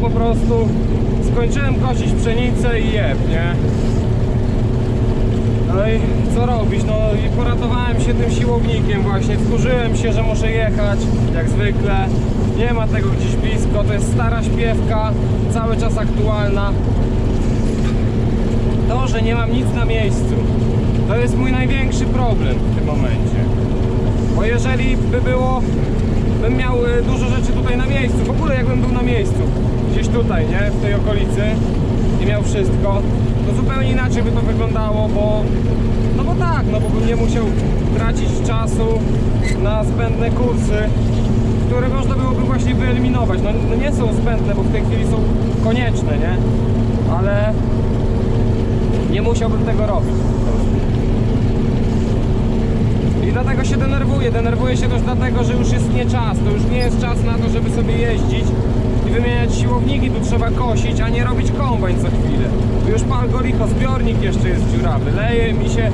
po prostu skończyłem kosić pszenicę i jeb, nie? No i co robić? No i poratowałem się tym siłownikiem właśnie. Wkurzyłem się, że muszę jechać, jak zwykle. Nie ma tego gdzieś blisko. To jest stara śpiewka, cały czas aktualna. To, że nie mam nic na miejscu. To jest mój największy problem w tym momencie. Bo jeżeli by było, bym miał e, dużo rzeczy tutaj na miejscu, w ogóle jakbym był na miejscu, gdzieś tutaj, nie, w tej okolicy i miał wszystko, to zupełnie inaczej by to wyglądało, bo, no bo tak, no bo bym nie musiał tracić czasu na zbędne kursy, które można byłoby właśnie wyeliminować. No, no nie są zbędne, bo w tej chwili są konieczne, nie, ale nie musiałbym tego robić. I dlatego się denerwuję. Denerwuję się też dlatego, że już jest nie czas. To już nie jest czas na to, żeby sobie jeździć i wymieniać siłowniki. Tu trzeba kosić, a nie robić kombajn co chwilę. Już pal go zbiornik jeszcze jest dziurawy. Leje mi się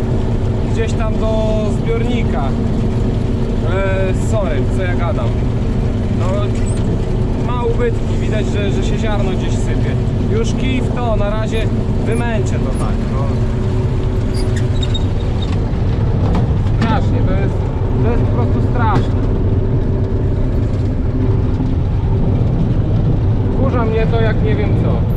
gdzieś tam do zbiornika. Eee, sorry, co ja gadam. No, ma ubytki, widać, że, że się ziarno gdzieś sypie. Już kij w to, na razie wymęczę to tak. No. Strasznie, to jest, to jest po prostu straszne. Wkurza mnie to jak nie wiem co.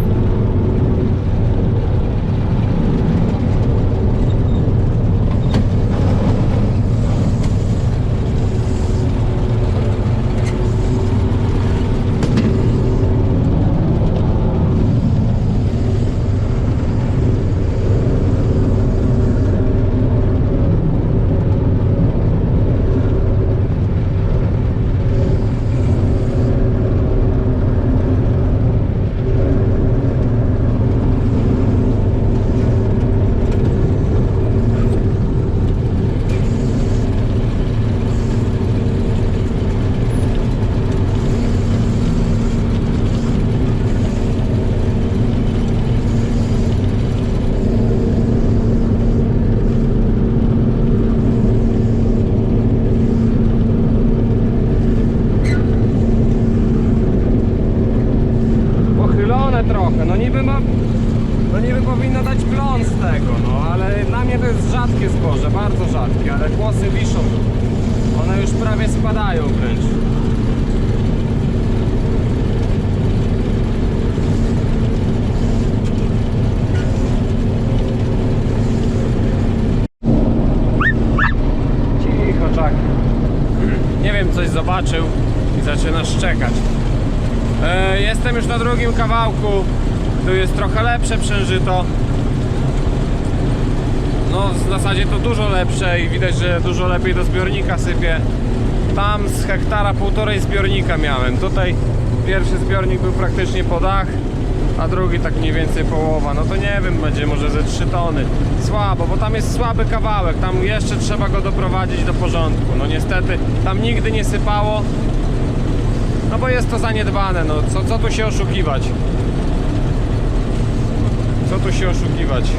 pochylone trochę. No niby ma. No niby powinno dać plon z tego, no ale dla mnie to jest rzadkie zboże, bardzo rzadkie, ale kłosy wiszą. One już prawie spadają wręcz. Cicho, czak. Nie wiem, coś zobaczył i zaczyna szczekać. E, Jestem już na drugim kawałku. Tu jest trochę lepsze przężyto. W zasadzie to dużo lepsze i widać, że dużo lepiej do zbiornika sypie. Tam z hektara półtorej zbiornika miałem. Tutaj pierwszy zbiornik był praktycznie po dach, a drugi tak mniej więcej połowa. No to nie wiem, będzie może ze 3 tony. Słabo, bo tam jest słaby kawałek. Tam jeszcze trzeba go doprowadzić do porządku. No niestety tam nigdy nie sypało. No bo jest to zaniedbane, no co, co tu się oszukiwać? Co tu się oszukiwać?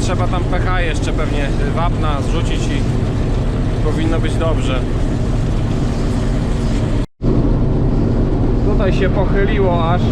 Trzeba tam pH jeszcze pewnie wapna zrzucić i powinno być dobrze. Tutaj się pochyliło aż.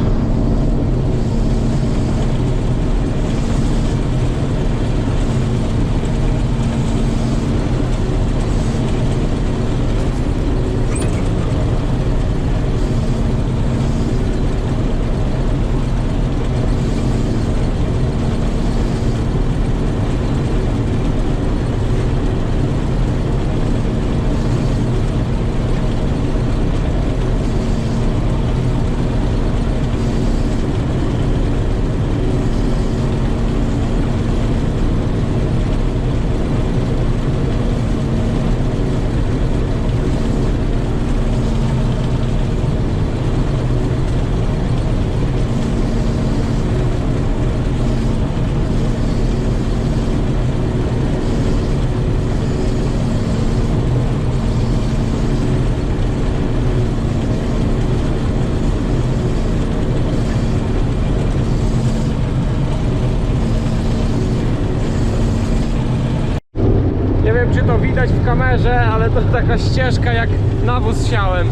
Nie wiem czy to widać w kamerze, ale to taka ścieżka jak nawóz siałem.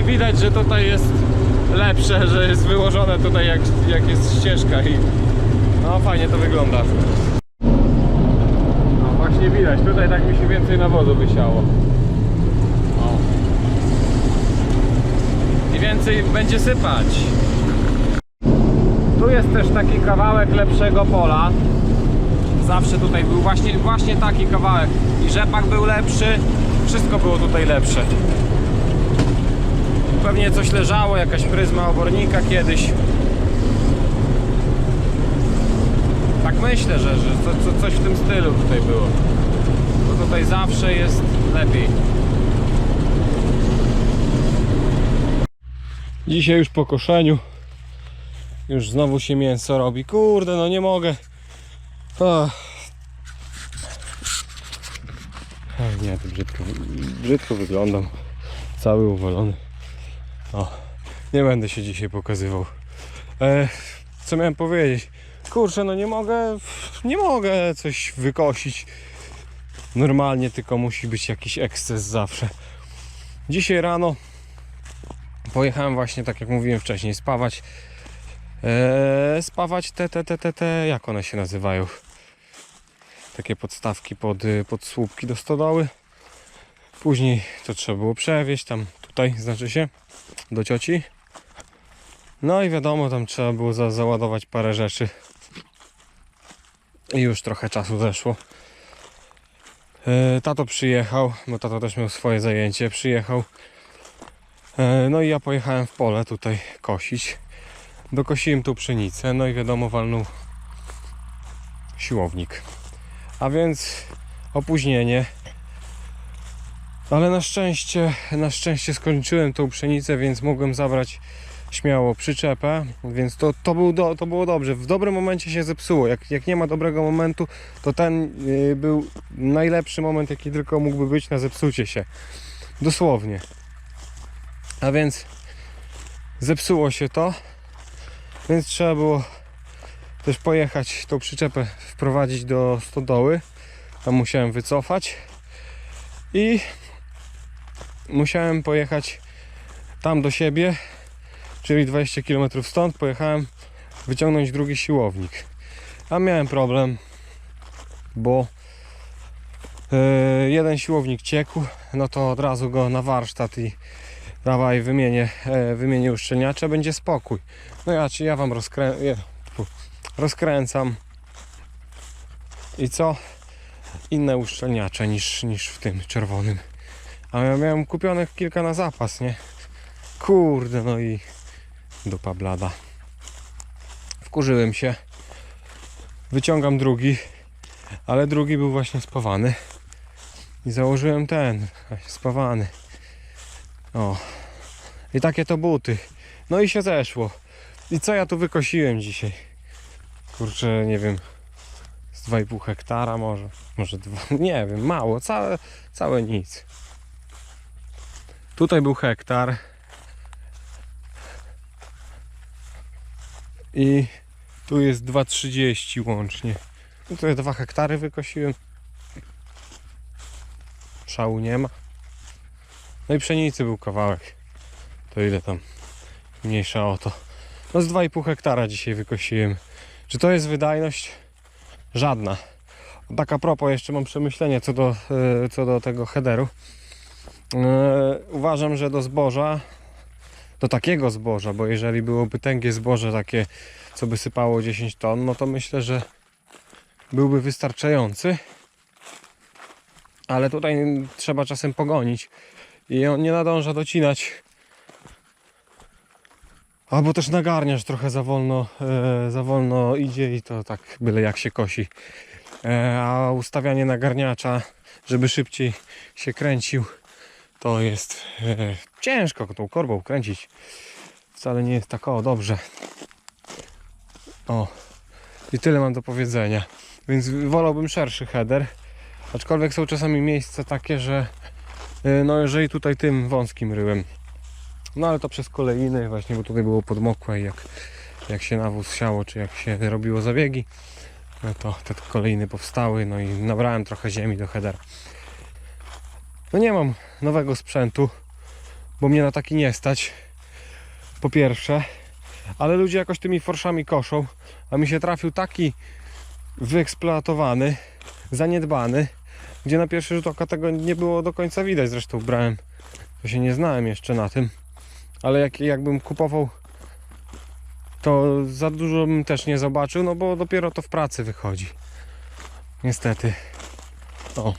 I widać, że tutaj jest lepsze, że jest wyłożone tutaj jak, jak jest ścieżka i no fajnie to wygląda. No właśnie widać, tutaj tak mi się więcej nawozu wysiało. O. I więcej będzie sypać. Tu jest też taki kawałek lepszego pola. Zawsze tutaj był właśnie, właśnie taki kawałek. I rzepak był lepszy, wszystko było tutaj lepsze. Pewnie coś leżało, jakaś pryzma obornika kiedyś. Tak myślę, że, że co, co, coś w tym stylu tutaj było. Bo tutaj zawsze jest lepiej. Dzisiaj już po koszeniu. Już znowu się mięso robi. Kurde, no nie mogę. Ach. Ach, nie, to brzydko, brzydko wyglądam. Cały uwalony. O, nie będę się dzisiaj pokazywał. E, co miałem powiedzieć? Kurczę, no nie mogę, nie mogę coś wykosić normalnie, tylko musi być jakiś eksces zawsze. Dzisiaj rano pojechałem właśnie, tak jak mówiłem wcześniej, spawać. E, spawać te, te, te, te, te, jak one się nazywają? Takie podstawki pod, y, pod słupki do stodoły. Później to trzeba było przewieźć tam, tutaj znaczy się, do cioci. No i wiadomo, tam trzeba było za, załadować parę rzeczy. I już trochę czasu zeszło. E, tato przyjechał, bo tato też miał swoje zajęcie, przyjechał. E, no i ja pojechałem w pole tutaj kosić. Dokosiłem tu pszenicę, no i wiadomo, walnął siłownik. A więc opóźnienie. Ale na szczęście, na szczęście skończyłem tą pszenicę, więc mogłem zabrać śmiało przyczepę, więc to, to, był do, to było dobrze. W dobrym momencie się zepsuło. Jak, jak nie ma dobrego momentu, to ten yy, był najlepszy moment, jaki tylko mógłby być na zepsucie się. Dosłownie. A więc zepsuło się to, więc trzeba było też pojechać tą przyczepę wprowadzić do stodoły. Tam musiałem wycofać i musiałem pojechać tam do siebie, czyli 20 km stąd. Pojechałem wyciągnąć drugi siłownik. A miałem problem, bo e, jeden siłownik ciekł, no to od razu go na warsztat i dawaj wymienię, e, wymienię uszczelniacze, będzie spokój. No ja, czy ja wam rozkrę... rozkręcam i co? Inne uszczelniacze niż, niż w tym czerwonym. A ja miałem kupionych kilka na zapas, nie? Kurde, no i dupa blada. Wkurzyłem się. Wyciągam drugi, ale drugi był właśnie spawany. I założyłem ten, spawany. O. I takie to buty. No i się zeszło. I co ja tu wykosiłem dzisiaj? Kurczę, nie wiem. Z 2,5 hektara może. Może dwa, nie wiem, mało, całe, całe nic. Tutaj był hektar. I tu jest 2,30 łącznie. To ja 2 hektary wykosiłem. Szału nie ma. No i pszenicy był kawałek. To ile tam? Mniejsza o to. No z 2,5 hektara dzisiaj wykosiłem. Czy to jest wydajność? Żadna. Tak a propos, jeszcze mam przemyślenie co do, e, co do tego headeru. E, Uważam, że do zboża, do takiego zboża, bo jeżeli byłoby tęgie zboże takie, co by sypało 10 ton, no to myślę, że byłby wystarczający. Ale tutaj trzeba czasem pogonić i on nie nadąża docinać. Albo też nagarniasz trochę za wolno, e, za wolno idzie i to tak byle jak się kosi. E, a ustawianie nagarniacza, żeby szybciej się kręcił, to jest e, ciężko tą korbą kręcić. Wcale nie jest tak o dobrze. O, i tyle mam do powiedzenia. Więc wolałbym szerszy header. Aczkolwiek są czasami miejsca takie, że e, no jeżeli tutaj tym wąskim ryłem no ale to przez kolejny właśnie, bo tutaj było podmokłe i jak, jak się nawóz siało, czy jak się robiło zabiegi, no to te kolejny powstały, no i nabrałem trochę ziemi do headera. No nie mam nowego sprzętu, bo mnie na taki nie stać. Po pierwsze, ale ludzie jakoś tymi forszami koszą, a mi się trafił taki wyeksploatowany, zaniedbany, gdzie na pierwszy rzut oka tego nie było do końca widać. Zresztą brałem, to się nie znałem jeszcze na tym, ale jak, jakbym kupował, to za dużo bym też nie zobaczył, no bo dopiero to w pracy wychodzi. Niestety. O.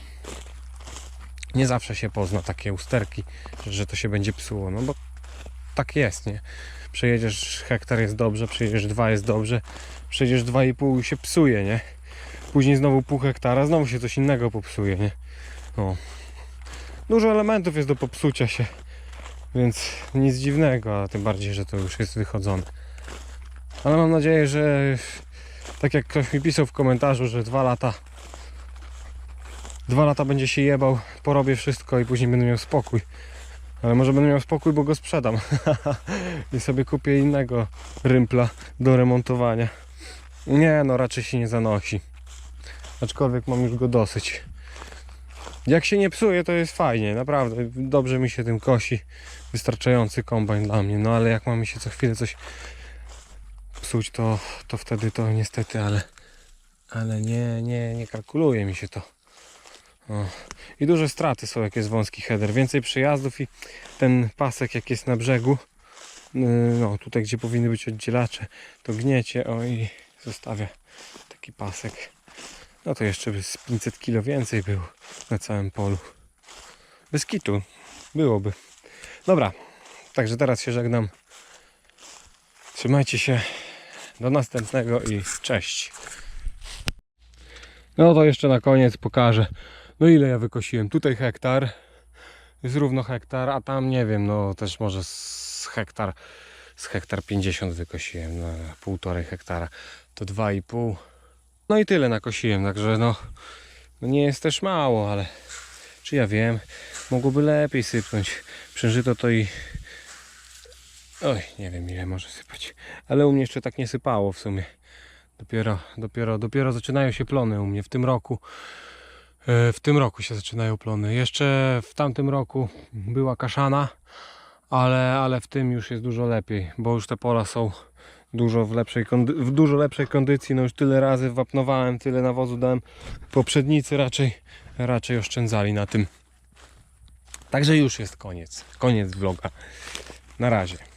Nie zawsze się pozna takie usterki, że to się będzie psuło, no bo tak jest, nie? Przejedziesz hektar jest dobrze, przejedziesz dwa jest dobrze, przejedziesz dwa i pół się psuje, nie? Później znowu pół hektara, znowu się coś innego popsuje, nie? No. Dużo elementów jest do popsucia się, więc nic dziwnego, a tym bardziej, że to już jest wychodzone. Ale mam nadzieję, że tak jak ktoś mi pisał w komentarzu, że dwa lata dwa lata będzie się jebał, porobię wszystko i później będę miał spokój. Ale może będę miał spokój, bo go sprzedam. I sobie kupię innego rympla do remontowania. Nie, no raczej się nie zanosi. Aczkolwiek mam już go dosyć. Jak się nie psuje, to jest fajnie, naprawdę. Dobrze mi się tym kosi. Wystarczający kombajn dla mnie. No ale jak mamy się co chwilę coś psuć, to, to wtedy to niestety, ale ale nie, nie, nie kalkuluje mi się to. O. I duże straty są, jak jest wąski header. Więcej przejazdów i ten pasek, jak jest na brzegu, yy, no tutaj, gdzie powinny być oddzielacze, to gniecie, o i zostawia taki pasek. No to jeszcze by z 500 kg więcej było na całym polu. Bez kitu byłoby. Dobra, także teraz się żegnam. Trzymajcie się. Do następnego i cześć. No to jeszcze na koniec pokażę. No ile ja wykosiłem? Tutaj hektar. Jest równo hektar, a tam nie wiem, no też może z hektar, z hektar 50 wykosiłem, no półtorej hektara to 2,5. No i tyle nakosiłem, także no, no nie jest też mało, ale czy ja wiem, mogłoby lepiej sypnąć. Przeżyto to i Oj, nie wiem ile może sypać. Ale u mnie jeszcze tak nie sypało w sumie. Dopiero, dopiero, dopiero zaczynają się plony u mnie w tym roku. E, W tym roku się zaczynają plony. Jeszcze w tamtym roku była kaszana, ale, ale w tym już jest dużo lepiej, bo już te pola są dużo w, lepszej w dużo lepszej kondycji. No już tyle razy wapnowałem, tyle nawozu dałem. Poprzednicy raczej, raczej oszczędzali na tym. Także już jest koniec. Koniec vloga. Na razie.